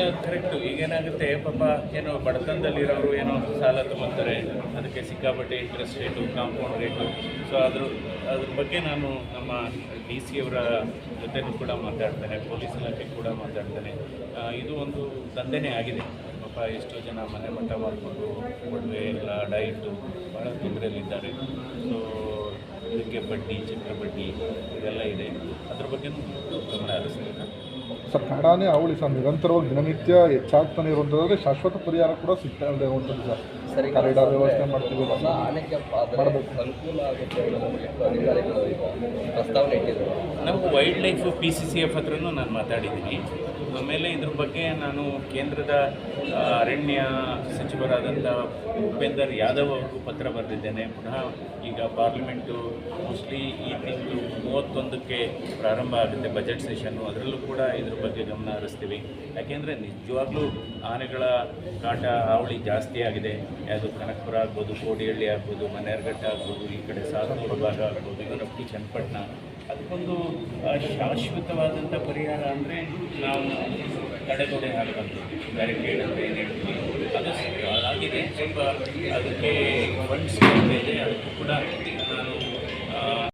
ಇಲ್ಲ ಕರೆಕ್ಟು ಈಗೇನಾಗುತ್ತೆ ಪಾಪ ಏನೋ ಬಡತನದಲ್ಲಿರೋರು ಏನೋ ಸಾಲ ತೊಗೊತಾರೆ ಅದಕ್ಕೆ ಸಿಕ್ಕಾಪಟ್ಟೆ interest rate compound rate so ಅದ್ರ ಅದ್ರ ಬಗ್ಗೆ ನಾನು ನಮ್ಮ ಡಿ ಸಿ ಅವರ ಜೊತೆನೂ ಕೂಡ ಮಾತಾಡ್ತೇನೆ, ಪೊಲೀಸ್ ಇಲಾಖೆ ಕೂಡ ಮಾತಾಡ್ತೇನೆ. ಇದು ಒಂದು ದಂಧೆನೇ ಆಗಿದೆ. ಪಾಪ ಎಷ್ಟೋ ಜನ ಮನೆ ಮಠ ಮಾಡಿಕೊಂಡು ಒಡವೆ, ಎಲ್ಲ ಇಟ್ಟು ಭಾಳ ತೊಂದರೆಯಲ್ಲಿದ್ದಾರೆ. ಸೊ ಇದಕ್ಕೆ ಬಡ್ಡಿ ಚಕ್ರ ಬಡ್ಡಿ ಇದೆಲ್ಲ ಇದೆ. ಅದ್ರ ಬಗ್ಗೆನೂ ಸರ್ ಕನ್ನಡನೇ ಅವಳಿ ಸರ್ ನಿರಂತರವಾಗಿ ದಿನನಿತ್ಯ ಹೆಚ್ಚಾಗ್ತಾನೆ ಇರುವಂಥದ್ದರೆ ಶಾಶ್ವತ ಪರಿಹಾರ ಕೂಡ ಸಿಗ್ತಾ ಇರುವಂಥದ್ದು ಸರ್. ಸರಿ ಕಾರಿಡಾರ್ ವ್ಯವಸ್ಥೆ ಮಾಡ್ತೀವಿ. ಅನುಕೂಲ ಆಗುತ್ತೆ ಅಧಿಕಾರಿಗಳು ಪ್ರಸ್ತಾವನೆ ಇಟ್ಟಿದ್ದಾರೆ. ನಾವು wild life P C C F ಹತ್ರನೂ ನಾನು ಮಾತಾಡಿದ್ದೀನಿ. ಆಮೇಲೆ ಇದ್ರ ಬಗ್ಗೆ ನಾನು ಕೇಂದ್ರದ ಅರಣ್ಯ ಸಚಿವರಾದಂಥ ಭೂಪೇಂದರ್ ಯಾದವ್ ಅವ್ರಿಗೂ ಪತ್ರ ಬರೆದಿದ್ದೇನೆ. ಪುನಃ ಈಗ ಪಾರ್ಲಿಮೆಂಟು ಮೋಸ್ಟ್ಲಿ ಈ ತಿಂಗಳು ಮೂವತ್ತೊಂದಕ್ಕೆ ಪ್ರಾರಂಭ ಆಗುತ್ತೆ ಬಜೆಟ್ ಸೆಷನ್ನು ಅದರಲ್ಲೂ ಕೂಡ ಇದ್ರ ಬಗ್ಗೆ ಗಮನ ಹರಿಸ್ತೀವಿ. ಯಾಕೆಂದರೆ ನಿಜವಾಗ್ಲೂ ಆನೆಗಳ ಕಾಟ, ಹಾವಳಿ ಜಾಸ್ತಿ ಆಗಿದೆ. ಯಾವುದು ಕನಕಪುರ ಆಗ್ಬೋದು, ಕೋಡಿಹಳ್ಳಿ ಆಗ್ಬೋದು ಮನೆಯರ್ಘಟ್ಟ ಆಗ್ಬೋದು, ಈ ಕಡೆ ಸಾಧನೂರು ಭಾಗ ಆಗ್ಬೋದು ಇವನಪ್ಪಿ ಚನ್ನಪಟ್ಟಣ. ಅದಕ್ಕೊಂದು ಶಾಶ್ವತವಾದಂಥ ಪರಿಹಾರ ಅಂದರೆ ನಾವು ತಡೆಗೋಡೆ ಹಾಕುವಂಥದ್ದು ಬ್ಯಾರಿಕೇಡ್ ಅಂತ ಏನು ಅದು ಆಗಿದೆ. ಸ್ವಲ್ಪ ಅದಕ್ಕೆ ಫಂಡ್ಸ್ ಅದಕ್ಕೂ ಕೂಡ